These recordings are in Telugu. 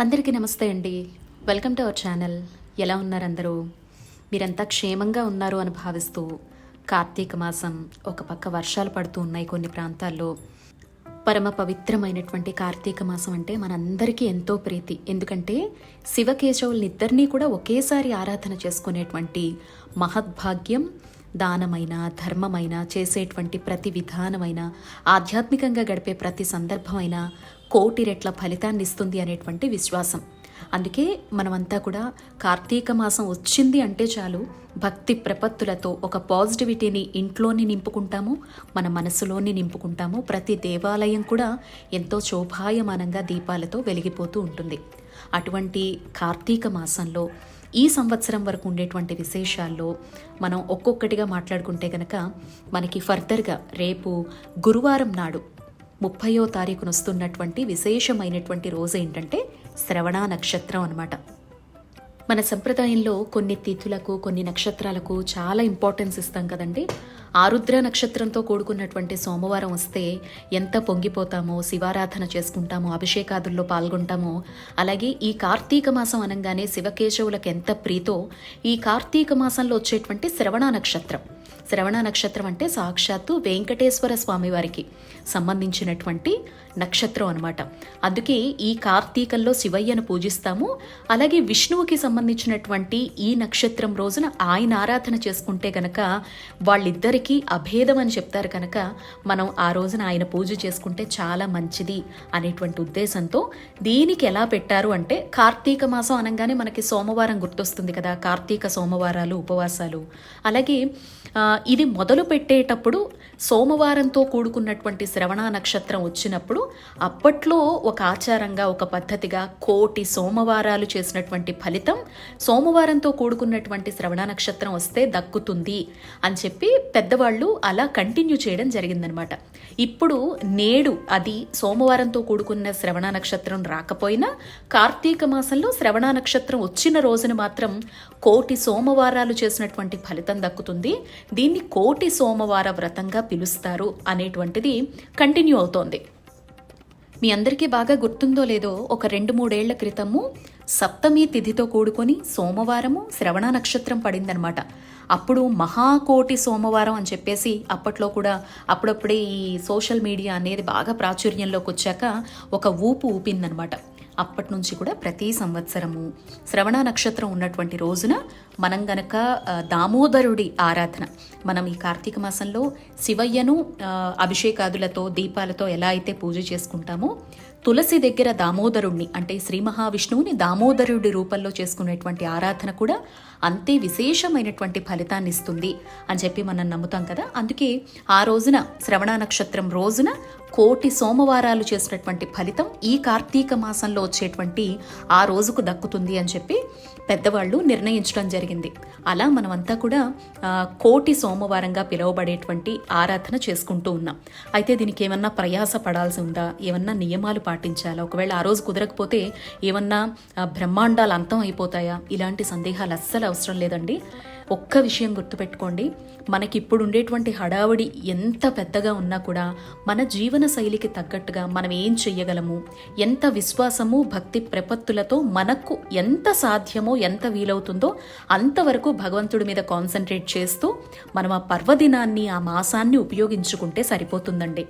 అందరికీ నమస్తే అండి. వెల్కమ్ టు అవర్ ఛానల్ ఎలా ఉన్నారు అందరూ? మీరంతా క్షేమంగా ఉన్నారు అని భావిస్తూ కార్తీక మాసం ఒక పక్క వర్షాలు పడుతూ ఉన్నాయి కొన్ని ప్రాంతాల్లో. పరమ పవిత్రమైనటువంటి కార్తీక మాసం అంటే మనందరికీ ఎంతో ప్రీతి. ఎందుకంటే శివకేశవులనిద్దరినీ కూడా ఒకేసారి ఆరాధన చేసుకునేటువంటి మహద్భాగ్యం దానమైన ధర్మమైన చేసేటువంటి ప్రతి విధానమైన ఆధ్యాత్మికంగా గడిపే ప్రతి సందర్భమైన కోటి రెట్ల ఫలితాన్ని ఇస్తుంది అనేటువంటి విశ్వాసం. అందుకే మనమంతా కూడా కార్తీక మాసం వచ్చింది అంటే చాలు భక్తి ప్రపత్తులతో ఒక పాజిటివిటీని ఇంట్లోని నింపుకుంటాము మన మనసులోని నింపుకుంటాము ప్రతి దేవాలయం కూడా ఎంతో శోభాయమానంగా దీపాలతో వెలిగిపోతూ ఉంటుంది. అటువంటి కార్తీక మాసంలో ఈ సంవత్సరం వరకు ఉండేటువంటి విశేషాల్లో మనం ఒక్కొక్కటిగా మాట్లాడుకుంటే గనక మనకి ఫర్దర్గా రేపు గురువారం నాడు ముప్పయో తారీఖున వస్తున్నటువంటి విశేషమైనటువంటి రోజు ఏంటంటే శ్రవణ నక్షత్రం అనమాట మన సంప్రదాయంలో కొన్ని తిథులకు కొన్ని నక్షత్రాలకు చాలా ఇంపార్టెన్స్ ఇస్తాం కదండి. ఆరుద్ర నక్షత్రంతో కూడుకున్నటువంటి సోమవారం వస్తే ఎంత పొంగిపోతామో శివారాధన చేసుకుంటామో అభిషేకాదుల్లో పాల్గొంటామో అలాగే ఈ కార్తీక మాసం అనగానే శివకేశవులకు ఎంత ప్రీతో ఈ కార్తీక మాసంలో వచ్చేటువంటి శ్రవణ నక్షత్రం. శ్రవణ నక్షత్రం అంటే సాక్షాత్తు వెంకటేశ్వర స్వామి వారికి సంబంధించినటువంటి నక్షత్రం అనమాట అందుకే ఈ కార్తీకంలో శివయ్యను పూజిస్తాము. అలాగే విష్ణువుకి సంబంధించినటువంటి ఈ నక్షత్రం రోజున ఆయన ఆరాధన చేసుకుంటే గనక వాళ్ళిద్దరికీ అభేదం అని చెప్తారు కనుక మనం ఆ రోజున ఆయన పూజ చేసుకుంటే చాలా మంచిది అనేటువంటి ఉద్దేశంతో దీనికి ఎలా పెట్టారు అంటే కార్తీక మాసం అనగానే మనకి సోమవారం గుర్తొస్తుంది కదా కార్తీక సోమవారాలు ఉపవాసాలు. అలాగే ఇది మొదలు పెట్టేటప్పుడు సోమవారంతో కూడుకున్నటువంటి శ్రవణ నక్షత్రం వచ్చినప్పుడు అప్పట్లో ఒక ఆచారంగా ఒక పద్ధతిగా కోటి సోమవారాలు చేసినటువంటి ఫలితం సోమవారంతో కూడుకున్నటువంటి శ్రవణ నక్షత్రం వస్తే దక్కుతుంది అని చెప్పి పెద్దవాళ్ళు అలా కంటిన్యూ చేయడం జరిగిందనమాట. ఇప్పుడు నేడు అది సోమవారంతో కూడుకున్న శ్రవణ నక్షత్రం రాకపోయినా కార్తీక మాసంలో శ్రవణ నక్షత్రం వచ్చిన రోజున మాత్రం కోటి సోమవారాలు చేసినటువంటి ఫలితం దక్కుతుంది. దీన్ని కోటి సోమవార వ్రతంగా పిలుస్తారు అనేటువంటిది కంటిన్యూ అవుతోంది. మీ అందరికీ బాగా గుర్తుందో లేదో ఒక రెండు మూడేళ్ళ క్రితము సప్తమి తిథితో కూడుకొని సోమవారము శ్రవణ నక్షత్రం పడిందనమాట. అప్పుడు మహాకోటి సోమవారం అని చెప్పేసి అప్పట్లో కూడా అప్పుడప్పుడే ఈ సోషల్ మీడియా అనేది బాగా ప్రాచుర్యంలోకి వచ్చాక ఒక ఊపు ఊపిందనమాట. అప్పటి నుంచి కూడా ప్రతి సంవత్సరము శ్రవణ నక్షత్రం ఉన్నటువంటి రోజున మనం గనక దామోదరుడి ఆరాధన మనం ఈ కార్తీక మాసంలో శివయ్యను అభిషేకాదులతో దీపాలతో ఎలా అయితే పూజ చేసుకుంటామో తులసి దగ్గర దామోదరుణ్ణి అంటే శ్రీ మహావిష్ణువుని దామోదరుడి రూపంలో చేసుకునేటువంటి ఆరాధన కూడా అంతే విశేషమైనటువంటి ఫలితాన్ని ఇస్తుంది అని చెప్పి మనం నమ్ముతాం కదా. అందుకే ఆ రోజున శ్రవణ నక్షత్రం రోజున కోటి సోమవారాలు చేసినటువంటి ఫలితం ఈ కార్తీక మాసంలో వచ్చేటువంటి ఆ రోజుకు దక్కుతుంది అని చెప్పి పెద్దవాళ్ళు నిర్ణయించడం జరిగింది. అలా మనమంతా కూడా కోటి సోమవారంగా పిలువబడేటువంటి ఆరాధన చేసుకుంటూ ఉన్నాం. అయితే దీనికి ఏమన్నా ప్రయాస పడాల్సి ఉందా? ఏమన్నా నియమాలు పాటించాలా? ఒకవేళ ఆ రోజు కుదరకపోతే ఏమన్నా బ్రహ్మాండాలు అంతం అయిపోతాయా? ఇలాంటి సందేహాలు అస్సలు అవసరం లేదండి. ఒక్క విషయం గుర్తుపెట్టుకోండి. మనకి ఇప్పుడు ఉండేటువంటి హడావుడి ఎంత పెద్దగా ఉన్నా కూడా మన జీవన శైలికి తగ్గట్టుగా మనం ఏం చెయ్యగలము? ఎంత విశ్వాసము భక్తి ప్రపత్తులతో మనకు ఎంత సాధ్యమో ఎంత వీలవుతుందో అంతవరకు భగవంతుడి మీద కాన్సన్ట్రేట్ చేస్తూ మనం ఆ పర్వదినాన్ని ఆ మాసాన్ని ఉపయోగించుకుంటే సరిపోతుందండి.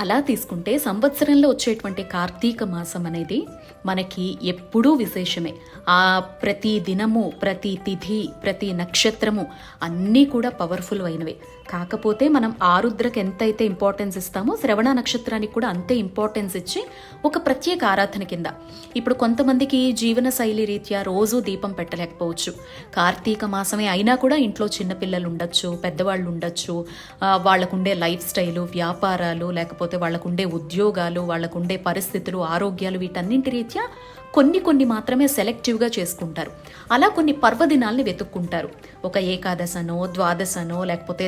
అలా తీసుకుంటే సంవత్సరంలో వచ్చేటువంటి కార్తీక మాసం అనేది మనకి ఎప్పుడూ విశేషమే. ఆ ప్రతి దినము ప్రతి తిథి ప్రతి నక్షత్రము అన్నీ కూడా పవర్ఫుల్ అయినవే. కాకపోతే మనం ఆరుద్రకు ఎంతైతే ఇంపార్టెన్స్ ఇస్తామో శ్రవణ నక్షత్రానికి కూడా అంతే ఇంపార్టెన్స్ ఇచ్చి ఒక ప్రత్యేక ఆరాధన కింద. ఇప్పుడు కొంతమందికి జీవన శైలి రీత్యా రోజు దీపం పెట్టలేకపోవచ్చు. కార్తీక మాసమే అయినా కూడా ఇంట్లో చిన్నపిల్లలు ఉండొచ్చు పెద్దవాళ్ళు ఉండొచ్చు. వాళ్ళకుండే లైఫ్ స్టైలు వ్యాపారాలు లేకపోతే వాళ్ళకుండే ఉద్యోగాలు వాళ్ళకుండే పరిస్థితులు ఆరోగ్యాలు వీటన్నింటి రీత్యా కొన్ని కొన్ని మాత్రమే సెలెక్టివ్గా చేసుకుంటారు. అలా కొన్ని పర్వదినాల్ని వెతుక్కుంటారు. ఒక ఏకాదశనో ద్వాదశనో లేకపోతే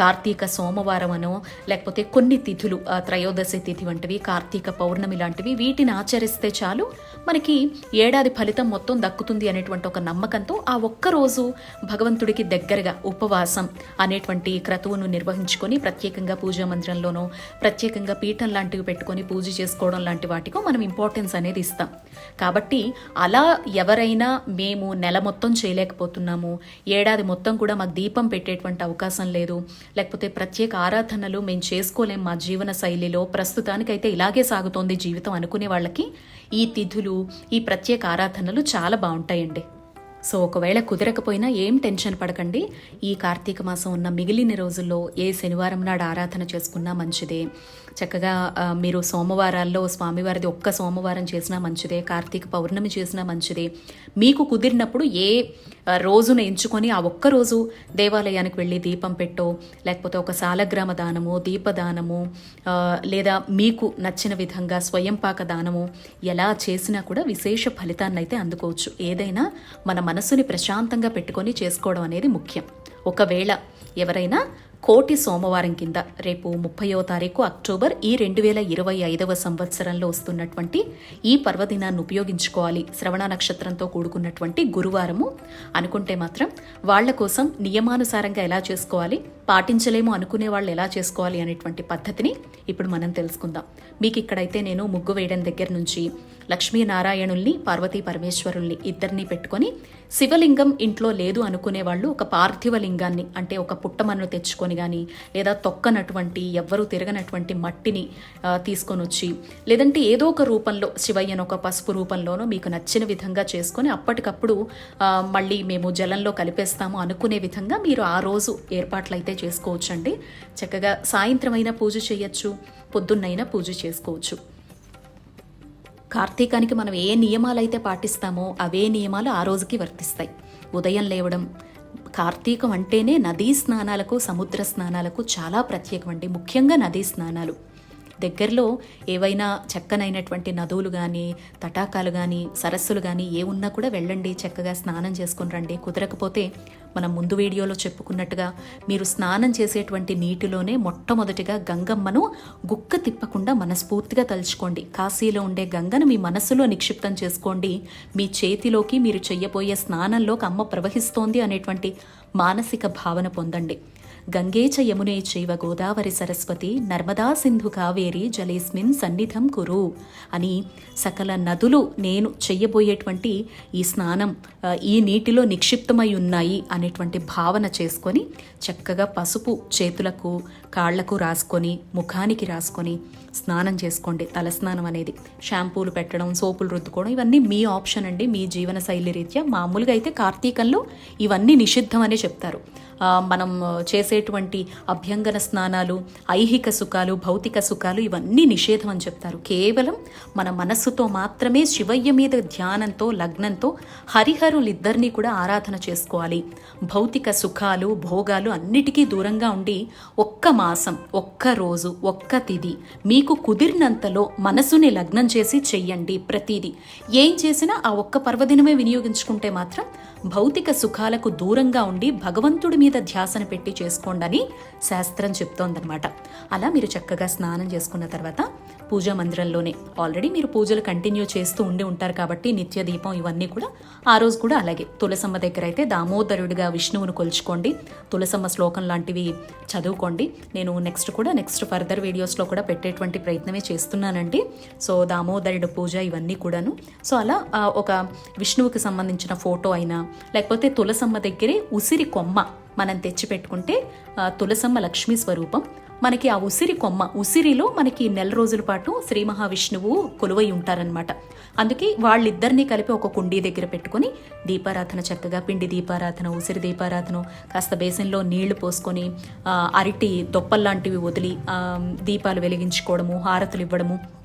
కార్తీక సోమవారం అనో లేకపోతే కొన్ని తిథులు త్రయోదశి తిథి వంటివి కార్తీక పౌర్ణమి లాంటివి వీటిని ఆచరిస్తే చాలు. మనకి ఏడాది ఫలితం మొత్తం దక్కుతుంది అనేటువంటి ఒక నమ్మకంతో ఆ ఒక్క రోజు భగవంతుడికి దగ్గరగా ఉపవాసం అనేటువంటి క్రతువును నిర్వహించుకొని ప్రత్యేకంగా పూజా మందిరంలోనో ప్రత్యేకంగా పీఠం లాంటివి పెట్టుకొని పూజ చేసుకోవడం లాంటి వాటికో మనం ఇంపార్టెన్స్ అనేది ఇస్తాం. కాబట్టి అలా ఎవరైనా మేము నెల మొత్తం చేయలేకపోతున్నాము. ఏడాది మొత్తం కూడా మాకు దీపం పెట్టేటువంటి అవకాశం లేదు. లేకపోతే ప్రత్యేక ఆరాధనలు మేము చేసుకోలేం మా జీవన శైలిలో. ప్రస్తుతానికైతే ఇలాగే సాగుతోంది జీవితం అనుకునే వాళ్ళకి ఈ తిథులు ఈ ప్రత్యేక ఆరాధనలు చాలా బాగుంటాయండి. సో ఒకవేళ కుదరకపోయినా ఏం టెన్షన్ పడకండి. ఈ కార్తీక మాసం ఉన్న మిగిలిన రోజుల్లో ఏ శనివారం నాడు ఆరాధన చేసుకున్నా మంచిదే. చక్కగా మీరు సోమవారాల్లో స్వామివారిది ఒక్క సోమవారం చేసినా మంచిదే కార్తీక పౌర్ణమి చేసినా మంచిదే. మీకు కుదిరినప్పుడు ఏ రోజును ఎంచుకొని ఆ ఒక్క రోజు దేవాలయానికి వెళ్ళి దీపం పెట్టో లేకపోతే ఒక సాలగ్రామ దానము దీపదానము లేదా మీకు నచ్చిన విధంగా స్వయంపాక దానము ఎలా చేసినా కూడా విశేష ఫలితాన్ని అయితే అందుకోవచ్చు. ఏదైనా మన మనసుని ప్రశాంతంగా పెట్టుకొని చేసుకోవడం అనేది ముఖ్యం. ఒకవేళ ఎవరైనా కోటి సోమవారం కింద రేపు ముప్పయో తారీఖు అక్టోబర్ ఈ రెండు వేల ఇరవై ఐదవ సంవత్సరంలో వస్తున్నటువంటి ఈ పర్వదినాన్ని ఉపయోగించుకోవాలి. శ్రవణ నక్షత్రంతో కూడుకున్నటువంటి గురువారము. అనుకుంటే మాత్రం వాళ్ళ కోసం నియమానుసారంగా ఎలా చేసుకోవాలి? పాటించలేము అనుకునే వాళ్ళు ఎలా చేసుకోవాలి అనేటువంటి పద్ధతిని ఇప్పుడు మనం తెలుసుకుందాం. మీకు ఇక్కడైతే నేను ముగ్గు వేయడం దగ్గర నుంచి లక్ష్మీనారాయణుల్ని పార్వతీ పరమేశ్వరుల్ని ఇద్దరిని పెట్టుకొని శివలింగం ఇంట్లో లేదు అనుకునే వాళ్ళు ఒక పార్థివ లింగాన్ని అంటే ఒక పుట్టమన్ను తెచ్చుకొని కానీ లేదా తొక్కనటువంటి ఎవ్వరూ తిరగనటువంటి మట్టిని తీసుకొని వచ్చి లేదంటే ఏదో ఒక రూపంలో శివయ్యను ఒక పసుపు రూపంలోనో మీకు నచ్చిన విధంగా చేసుకొని అప్పటికప్పుడు మళ్ళీ మేము జలంలో కలిపేస్తాము అనుకునే విధంగా మీరు ఆ రోజు ఏర్పాట్లు అయితే చేసుకోవచ్చండి. చక్కగా సాయంత్రం అయినా పూజ చేయొచ్చు పొద్దున్నైనా పూజ చేసుకోవచ్చు. కార్తీకానికి మనం ఏ నియమాలు అయితే పాటిస్తామో అవే నియమాలు ఆ రోజుకి వర్తిస్తాయి. ఉదయం లేవడం కార్తీకం అంటేనే నదీ స్నానాలకు సముద్ర స్నానాలకు చాలా ప్రత్యేకం అండి ముఖ్యంగా నదీ స్నానాలు. దగ్గరలో ఏవైనా చక్కనైనటువంటి నదులు కానీ తటాకాలు కానీ సరస్సులు కానీ ఏ ఉన్నా కూడా వెళ్ళండి చక్కగా స్నానం చేసుకొని రండి. కుదరకపోతే మనం ముందు వీడియోలో చెప్పుకున్నట్టుగా మీరు స్నానం చేసేటువంటి నీటిలోనే మొట్టమొదటిగా గంగమ్మను గుక్క తిప్పకుండా మనస్ఫూర్తిగా తలుచుకోండి. కాశీలో ఉండే గంగను మీ మనస్సులో నిక్షిప్తం చేసుకోండి. మీ చేతిలోకి మీరు చెయ్యబోయే స్నానంలోకి అమ్మ ప్రవహిస్తోంది అనేటువంటి మానసిక భావన పొందండి. గంగేచ యమునే చైవ గోదావరి సరస్వతి నర్మదా సింధు కావేరి జలేస్మిన్ సన్నిధం కురు. అని సకల నదులు నేను చెయ్యబోయేటువంటి ఈ స్నానం ఈ నీటిలో నిక్షిప్తమై ఉన్నాయి అనేటువంటి భావన చేసుకొని చక్కగా పసుపు చేతులకు కాళ్ళకు రాసుకొని ముఖానికి రాసుకొని స్నానం చేసుకోండి తలస్నానం అనేది. షాంపూలు పెట్టడం సోపులు రుద్దుకోవడం ఇవన్నీ మీ ఆప్షన్ అండి మీ జీవన శైలి రీత్యా. మామూలుగా అయితే కార్తీకంలో ఇవన్నీ నిషిద్ధం అనే చెప్తారు. మనం చేసేటువంటి అభ్యంగన స్నానాలు ఐహిక సుఖాలు భౌతిక సుఖాలు ఇవన్నీ నిషేధం అని చెప్తారు. కేవలం మన మనస్సుతో మాత్రమే శివయ్య మీద ధ్యానంతో లగ్నంతో హరిహరులిద్దరినీ కూడా ఆరాధన చేసుకోవాలి. భౌతిక సుఖాలు భోగాలు అన్నిటికీ దూరంగా ఉండి ఒక్క మాసం ఒక్క రోజు ఒక్క తిథి మీకు కుదిరినంతలో మనసుని లగ్నం చేసి చెయ్యండి ప్రతిదీ. ఏం చేసినా ఆ ఒక్క పర్వదినమే వినియోగించుకుంటే మాత్రం భౌతిక సుఖాలకు దూరంగా ఉండి భగవంతుడి మీద ధ్యాసన పెట్టి చేసుకోండి అని శాస్త్రం చెప్తోందనమాట అలా మీరు చక్కగా స్నానం చేసుకున్న తర్వాత పూజా మందిరంలోనే ఆల్రెడీ మీరు పూజలు కంటిన్యూ చేస్తూ ఉండి ఉంటారు కాబట్టి నిత్య దీపం ఇవన్నీ కూడా ఆ రోజు కూడా అలాగే. తులసమ్మ దగ్గర అయితే దామోదరుడిగా విష్ణువును కొలుచుకోండి తులసమ్మ శ్లోకం లాంటివి చదువుకోండి. నేను నెక్స్ట్ కూడా నెక్స్ట్ ఫర్దర్ వీడియోస్లో కూడా పెట్టేటువంటి ప్రయత్నమే చేస్తున్నానండి. సో దామోదరుడు పూజ ఇవన్నీ కూడాను. సో అలా ఒక విష్ణువుకి సంబంధించిన ఫోటో అయినా లేకపోతే తులసమ్మ దగ్గరే ఉసిరి కొమ్మ మనం తెచ్చి పెట్టుకుంటే తులసమ్మ లక్ష్మీ స్వరూపం. మనకి ఆ ఉసిరి కొమ్మ ఉసిరిలో మనకి నెల రోజుల పాటు శ్రీ మహావిష్ణువు కొలువై ఉంటారనమాట అందుకే వాళ్ళిద్దరినీ కలిపి ఒక కుండీ దగ్గర పెట్టుకొని దీపారాధన చక్కగా పిండి దీపారాధన ఉసిరి దీపారాధన కాస్త బేసిన్లో నీళ్ళు పోసుకొని అరటి దొప్పల్లాంటివి వదిలి దీపాలు వెలిగించుకోవడము హారతులు ఇవ్వడము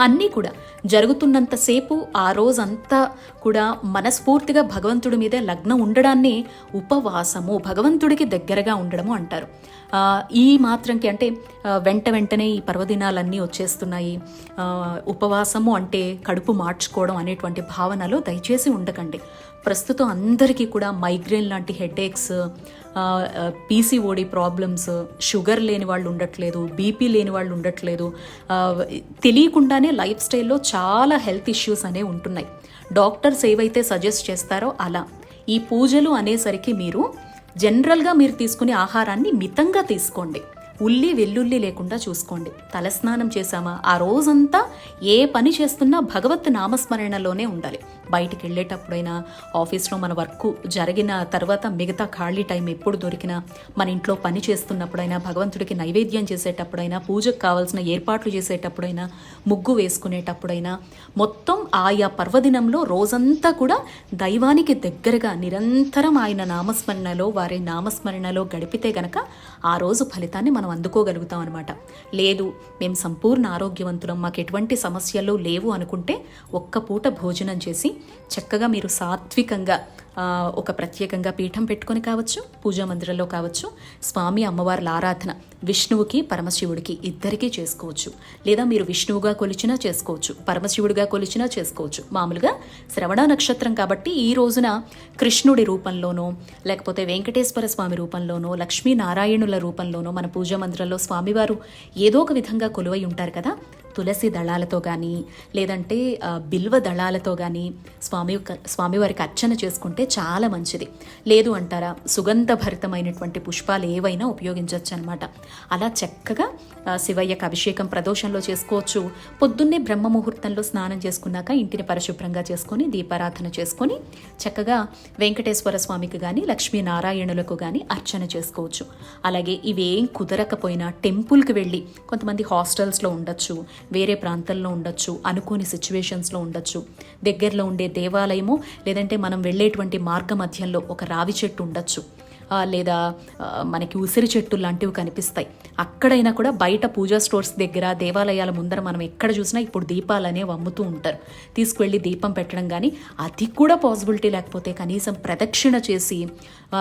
అన్నీ కూడా. జరుగుతున్నంతసేపు ఆ రోజంతా కూడా మనస్ఫూర్తిగా భగవంతుడి మీదే లగ్నం ఉండడాన్ని ఉపవాసము భగవంతుడికి దగ్గరగా ఉండడము అంటారు. ఈ మాత్రంకి అంటే వెంట వెంటనే ఈ పర్వదినాలన్నీ వచ్చేస్తున్నాయి. ఉపవాసము అంటే కడుపు మార్చుకోవడం అనేటువంటి భావనలో దయచేసి ఉండకండి. ప్రస్తుతం అందరికీ కూడా మైగ్రేన్ లాంటి హెడేక్స్ పీసీఓడి ప్రాబ్లమ్స్ షుగర్ లేని వాళ్ళు ఉండట్లేదు బీపీ లేని వాళ్ళు ఉండట్లేదు. తెలియకుండానే లైఫ్ స్టైల్లో చాలా హెల్త్ ఇష్యూస్ అనేవి ఉంటున్నాయి. డాక్టర్స్ ఏవైతే సజెస్ట్ చేస్తారో అలా. ఈ పూజలు అనేసరికి మీరు జనరల్గా మీరు తీసుకునే ఆహారాన్ని మితంగా తీసుకోండి. ఉల్లి వెల్లుల్లి లేకుండా చూసుకోండి. తలస్నానం చేశామా? ఆ రోజంతా ఏ పని చేస్తున్నా భగవత్ నామస్మరణలోనే ఉండాలి. బయటికి వెళ్ళేటప్పుడైనా ఆఫీస్లో మన వర్క్ జరిగిన తర్వాత మిగతా ఖాళీ టైం ఎప్పుడు దొరికినా మన ఇంట్లో పని చేస్తున్నప్పుడైనా భగవంతుడికి నైవేద్యం చేసేటప్పుడైనా పూజకు కావాల్సిన ఏర్పాట్లు చేసేటప్పుడైనా ముగ్గు వేసుకునేటప్పుడైనా మొత్తం ఆయా పర్వదినంలో రోజంతా కూడా దైవానికి దగ్గరగా నిరంతరం ఆయన నామస్మరణలో వారి నామస్మరణలో గడిపితే గనక ఆ రోజు ఫలితాన్ని మనం అందుకోగలుగుతాం అనమాట లేదు మేము సంపూర్ణ ఆరోగ్యవంతులం మాకు ఎటువంటి సమస్యలు లేవు అనుకుంటే ఒక్క పూట భోజనం చేసి చక్కగా మీరు సాత్వికంగా ఒక ప్రత్యేకంగా పీఠం పెట్టుకొని కావచ్చు పూజా మందిరంలో కావచ్చు స్వామి అమ్మవార్ల ఆరాధన విష్ణువుకి పరమశివుడికి ఇద్దరికీ చేసుకోవచ్చు. లేదా మీరు విష్ణువుగా కొలిచినా చేసుకోవచ్చు పరమశివుడిగా కొలిచినా చేసుకోవచ్చు. మామూలుగా శ్రవణ నక్షత్రం కాబట్టి ఈ రోజున కృష్ణుడి రూపంలోనో లేకపోతే వెంకటేశ్వర స్వామి రూపంలోనో లక్ష్మీనారాయణుల రూపంలోనో మన పూజా మందిరంలో స్వామివారు ఏదో ఒక విధంగా కొలువై ఉంటారు కదా. తులసి దళాలతో కానీ లేదంటే బిల్వ దళాలతో కానీ స్వామి స్వామివారికి అర్చన చేసుకుంటే చాలా మంచిది. లేదు అంటారా సుగంధభరితమైనటువంటి పుష్పాలు ఏవైనా ఉపయోగించవచ్చు అనమాట అలా చక్కగా శివయ్యకు అభిషేకం ప్రదోషంలో చేసుకోవచ్చు. పొద్దున్నే బ్రహ్మ ముహూర్తంలో స్నానం చేసుకున్నాక ఇంటిని పరిశుభ్రంగా చేసుకొని దీపారాధన చేసుకొని చక్కగా వెంకటేశ్వర స్వామికి కానీ లక్ష్మీనారాయణులకు కానీ అర్చన చేసుకోవచ్చు. అలాగే ఇవేం కుదరకపోయినా టెంపుల్కి వెళ్ళి కొంతమంది హాస్టల్స్లో ఉండొచ్చు వేరే ప్రాంతంలో ఉండొచ్చు అనుకోని సిచ్యువేషన్స్లో ఉండొచ్చు. దగ్గరలో ఉండే దేవాలయము లేదంటే మనం వెళ్ళేటువంటి మార్గ మధ్యంలో ఒక రావి చెట్టు ఉండొచ్చు. లేదా మనకి ఉసిరి చెట్టు లాంటివి కనిపిస్తాయి. అక్కడైనా కూడా బయట పూజా స్టోర్స్ దగ్గర దేవాలయాల ముందర మనం ఎక్కడ చూసినా ఇప్పుడు దీపాలు అనేవి అమ్ముతూ ఉంటారు. తీసుకువెళ్ళి దీపం పెట్టడం కానీ అది కూడా పాసిబిలిటీ లేకపోతే కనీసం ప్రదక్షిణ చేసి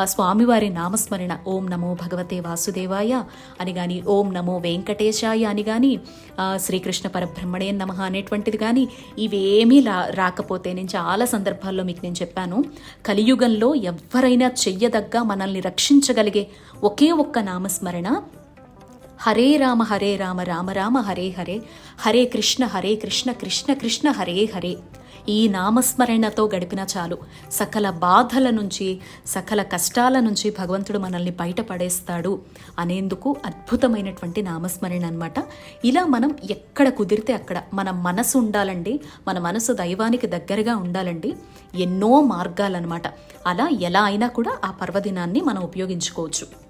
స్వామివారి నామస్మరణ ఓం నమో భగవతే వాసుదేవాయ అని కానీ ఓం నమో వెంకటేశాయ అని కానీ శ్రీకృష్ణ పరబ్రహ్మణే నమ అనేటువంటిది కానీ ఇవేమీ రా రాకపోతే నేను చాలా సందర్భాల్లో మీకు నేను చెప్పాను కలియుగంలో ఎవరైనా చెయ్యదగ్గ మనల్ని రక్షించగలిగే ఒకే ఒక్క నామస్మరణ హరే రామ హరే రామ రామ రామ హరే హరే. హరే కృష్ణ హరే కృష్ణ కృష్ణ కృష్ణ హరే హరే. ఈ నామస్మరణతో గడిపిన చాలు. సకల బాధల నుంచి సకల కష్టాల నుంచి భగవంతుడు మనల్ని బయటపడేస్తాడు అనేందుకు అద్భుతమైనటువంటి నామస్మరణ అనమాట ఇలా మనం ఎక్కడ కుదిరితే అక్కడ మన మనసు ఉండాలండి మన మనసు దైవానికి దగ్గరగా ఉండాలండి ఎన్నో మార్గాలన్నమాట. అలా ఎలా అయినా కూడా ఆ పర్వదినాన్ని మనం ఉపయోగించుకోవచ్చు.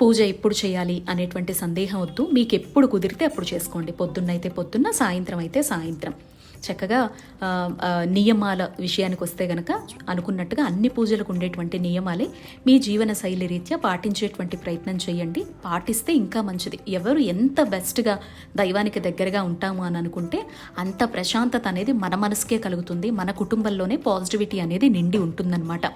పూజ ఎప్పుడు చేయాలి అనేటువంటి సందేహం వద్దు. మీకు ఎప్పుడు కుదిరితే అప్పుడు చేసుకోండి. పొద్దున్నైతే పొద్దున్న సాయంత్రం అయితే సాయంత్రం. చక్కగా నియమాల విషయానికి వస్తే గనక అనుకున్నట్టుగా అన్ని పూజలకు ఉండేటువంటి నియమాలే మీ జీవన శైలి రీత్యా పాటించేటువంటి ప్రయత్నం చేయండి. పాటిస్తే ఇంకా మంచిది. ఎవరు ఎంత బెస్ట్గా దైవానికి దగ్గరగా ఉంటాము అని అనుకుంటే అంత ప్రశాంతత అనేది మన మనసుకే కలుగుతుంది. మన కుటుంబంలోనే పాజిటివిటీ అనేది నిండి ఉంటుందన్నమాట.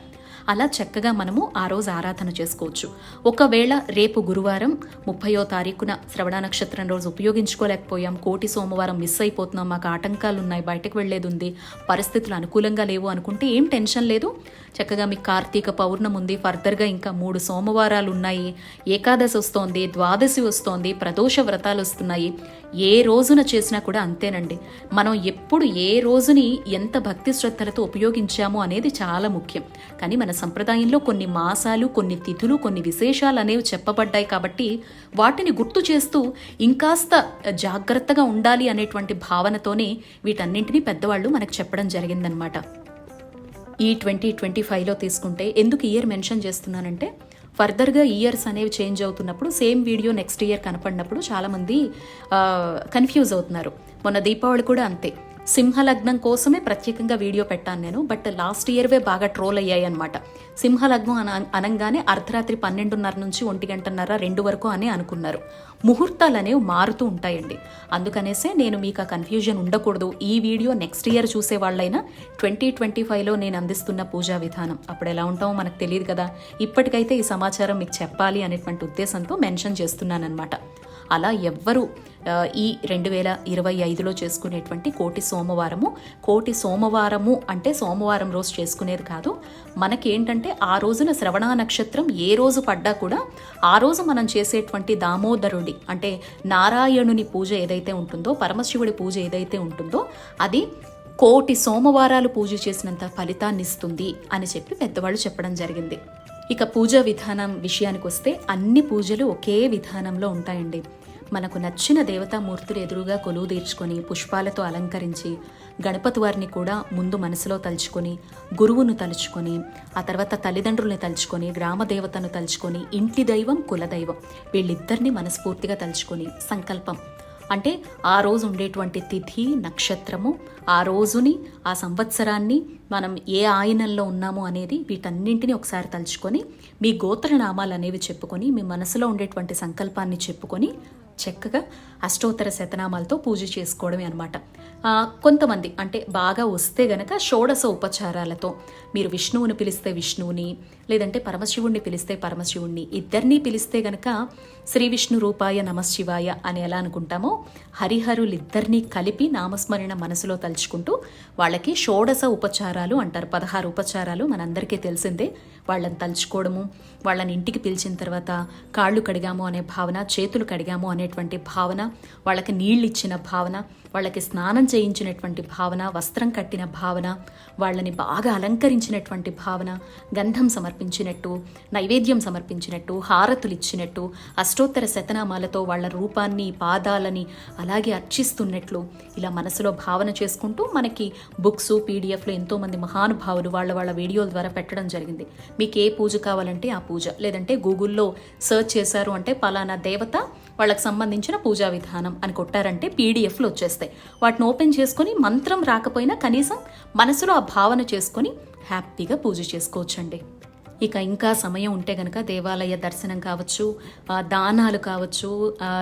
అలా చక్కగా మనము ఆ రోజు ఆరాధన చేసుకోవచ్చు. ఒకవేళ రేపు గురువారం ముప్పయో తారీఖున శ్రవణ నక్షత్రం రోజు ఉపయోగించుకోలేకపోయాం కోటి సోమవారం మిస్ అయిపోతున్నాం మాకు ఆటంకాలు ఉన్నాయి బయటకు వెళ్ళేది ఉంది పరిస్థితులు అనుకూలంగా లేవు అనుకుంటే ఏం టెన్షన్ లేదు. చక్కగా మీకు కార్తీక పౌర్ణం ఉంది ఫర్దర్గా ఇంకా మూడు సోమవారాలు ఉన్నాయి ఏకాదశి వస్తోంది ద్వాదశి వస్తోంది ప్రదోష వ్రతాలు వస్తున్నాయి. ఏ రోజున చేసినా కూడా అంతేనండి. మనం ఎప్పుడు ఏ రోజుని ఎంత భక్తి శ్రద్ధలతో ఉపయోగించాము అనేది చాలా ముఖ్యం. కానీ మన సంప్రదాయంలో కొన్ని మాసాలు కొన్ని తిథులు కొన్ని విశేషాలు అనేవి చెప్పబడ్డాయి కాబట్టి వాటిని గుర్తు చేస్తూ ఇంకాస్త జాగ్రత్తగా ఉండాలి అనేటువంటి భావనతోనే వీటన్నింటినీ పెద్దవాళ్ళు మనకు చెప్పడం జరిగిందనమాట ఈ ట్వంటీ ట్వంటీ ఫైవ్లో తీసుకుంటే ఎందుకు ఇయర్ మెన్షన్ చేస్తున్నానంటే ఫర్దర్గా ఇయర్స్ అనేవి చేంజ్ అవుతున్నప్పుడు సేమ్ వీడియో నెక్స్ట్ ఇయర్ కనపడినప్పుడు చాలామంది కన్ఫ్యూజ్ అవుతున్నారు. మొన్న దీపావళి కూడా అంతే. సింహలగ్నం కోసమే ప్రత్యేకంగా వీడియో పెట్టాను నేను బట్ లాస్ట్ ఇయర్వే బాగా ట్రోల్ అయ్యాయి అనమాట సింహలగ్నం అన అనగానే అర్ధరాత్రి పన్నెండున్నర నుంచి ఒంటి గంటన్నర రెండు వరకు అని అనుకున్నారు. ముహూర్తాలు అనేవి మారుతూ ఉంటాయండి. అందుకనేసే నేను మీకు ఆ కన్ఫ్యూజన్ ఉండకూడదు. ఈ వీడియో నెక్స్ట్ ఇయర్ చూసే వాళ్ళైనా ట్వంటీ ట్వంటీ ఫైవ్లో నేను అందిస్తున్న పూజా విధానం. అప్పుడు ఎలా ఉంటామో మనకు తెలియదు కదా. ఇప్పటికైతే ఈ సమాచారం మీకు చెప్పాలి అనేటువంటి ఉద్దేశంతో మెన్షన్ చేస్తున్నానమాట అలా ఎవ్వరూ ఈ రెండు వేల ఇరవై ఐదులో చేసుకునేటువంటి కోటి సోమవారము కోటి సోమవారము అంటే సోమవారం రోజు చేసుకునేది కాదు. మనకేంటంటే ఆ రోజున శ్రవణ నక్షత్రం ఏ రోజు పడ్డా కూడా ఆ రోజు మనం చేసేటువంటి దామోదరుడి అంటే నారాయణుని పూజ ఏదైతే ఉంటుందో పరమశివుడి పూజ ఏదైతే ఉంటుందో అది కోటి సోమవారాలు పూజ చేసినంత ఫలితాన్ని ఇస్తుంది అని చెప్పి పెద్దవాళ్ళు చెప్పడం జరిగింది. ఇక పూజా విధానం విషయానికి వస్తే అన్ని పూజలు ఒకే విధానంలో ఉంటాయండి. మనకు నచ్చిన దేవతామూర్తులు ఎదురుగా కొలువు తీర్చుకొని పుష్పాలతో అలంకరించి గణపతి వారిని కూడా ముందు మనసులో తలుచుకొని గురువును తలుచుకొని ఆ తర్వాత తల్లిదండ్రుల్ని తలుచుకొని గ్రామ దేవతను తలుచుకొని ఇంటి దైవం కులదైవం వీళ్ళిద్దరిని మనస్ఫూర్తిగా తలుచుకొని సంకల్పం. అంటే ఆ రోజు ఉండేటువంటి తిథి నక్షత్రము ఆ రోజుని ఆ సంవత్సరాన్ని మనం ఏ ఆయనంలో ఉన్నాము అనేది వీటన్నింటినీ ఒకసారి తలుచుకొని మీ గోత్రనామాలు అనేవి చెప్పుకొని మీ మనసులో ఉండేటువంటి సంకల్పాన్ని చెప్పుకొని చక్కగా అష్టోత్తర శతనామాలతో పూజ చేసుకోవడమే అనమాట కొంతమంది అంటే బాగా వస్తే గనక షోడశ ఉపచారాలతో మీరు విష్ణువుని పిలిస్తే విష్ణువుని లేదంటే పరమశివుణ్ణి పిలిస్తే పరమశివుణ్ణి ఇద్దరినీ పిలిస్తే గనక శ్రీ విష్ణు రూపాయ నమశివాయ అని ఎలా అనుకుంటామో హరిహరులిద్దరినీ కలిపి నామస్మరణ మనసులో తలుచుకుంటూ వాళ్ళకి షోడశ ఉపచారాలు అంటారు. పదహారు ఉపచారాలు మనందరికీ తెలిసిందే. వాళ్ళని తలుచుకోవడము వాళ్ళని ఇంటికి పిలిచిన తర్వాత కాళ్ళు కడిగాము అనే భావన చేతులు కడిగాము అనేటువంటి భావన వాళ్ళకి నీళ్ళు ఇచ్చిన భావన వాళ్ళకి స్నానం చేయించినటువంటి భావన వస్త్రం కట్టిన భావన వాళ్ళని బాగా అలంకరించినటువంటి భావన గంధం సమర్పించినట్టు నైవేద్యం సమర్పించినట్టు హారతులు ఇచ్చినట్టు అష్టోత్తర శతనామాలతో వాళ్ళ రూపాన్ని పాదాలని అలాగే అర్చిస్తున్నట్లు ఇలా మనసులో భావన చేసుకుంటూ మనకి బుక్స్ పీడిఎఫ్లు ఎంతోమంది మహానుభావులు వాళ్ళ వాళ్ళ వీడియోల ద్వారా పెట్టడం జరిగింది. మీకు ఏ పూజ కావాలంటే ఆ పూజ. లేదంటే గూగుల్లో సెర్చ్ చేశారు అంటే పలానా దేవత వాళ్ళకి సంబంధించిన పూజా విధానం అని కొట్టారంటే పీడిఎఫ్లు వచ్చేస్తాయి. వాటిని ఓపెన్ చేసుకొని మంత్రం రాకపోయినా కనీసం మనసులో ఆ భావన చేసుకొని హ్యాపీగా పూజ చేసుకోవచ్చండి. ఇక ఇంకా సమయం ఉంటే గనక దేవాలయ దర్శనం కావచ్చు దానాలు కావచ్చు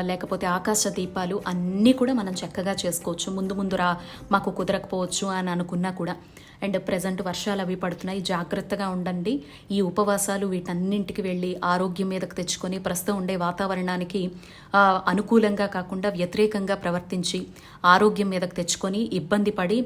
లేకపోతే ఆకాశ దీపాలు అన్నీ కూడా మనం చక్కగా చేసుకోవచ్చు. ముందు ముందు రా మాకు కుదరకపోవచ్చు అని అనుకున్నా కూడా. అండ్ ప్రజెంట్ వర్షాలు అవి పడుతున్నాయి. జాగ్రత్తగా ఉండండి. ఈ ఉపవాసాలు వీటన్నింటికి వెళ్ళి ఆరోగ్యం మీదకు తెచ్చుకొని ప్రస్తుతం ఉండే వాతావరణానికి అనుకూలంగా కాకుండా వ్యతిరేకంగా ప్రవర్తించి ఆరోగ్యం మీదకు తెచ్చుకొని ఇబ్బంది పడి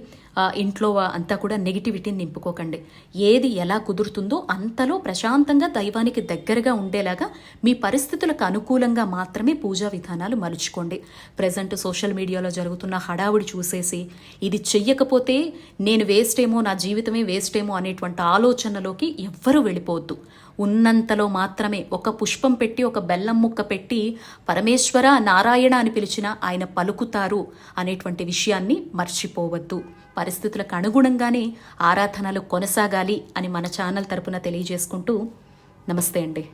ఇంట్లో అంతా కూడా నెగిటివిటీని నింపుకోకండి. ఏది ఎలా కుదురుతుందో అంతలో ప్రశాంతంగా దైవానికి దగ్గరగా ఉండేలాగా మీ పరిస్థితులకు అనుకూలంగా మాత్రమే పూజా విధానాలు మలుచుకోండి. ప్రజెంట్ సోషల్ మీడియాలో జరుగుతున్న హడావుడి చూసేసి ఇది చెయ్యకపోతే నేను వేస్ట్ ఏమో నా జీవితమే వేస్ట్ ఏమో అనేటువంటి ఆలోచనలోకి ఎవ్వరూ వెళ్ళిపోవద్దు. ఉన్నంతలో మాత్రమే ఒక పుష్పం పెట్టి ఒక బెల్లం ముక్క పెట్టి పరమేశ్వర నారాయణ అని పిలిచిన ఆయన పలుకుతారు అనేటువంటి విషయాన్ని మర్చిపోవద్దు. పరిస్థితులకు అనుగుణంగానే ఆరాధనలు కొనసాగాలి అని మన ఛానల్ తరపున తెలియజేసుకుంటూ నమస్తే అండి.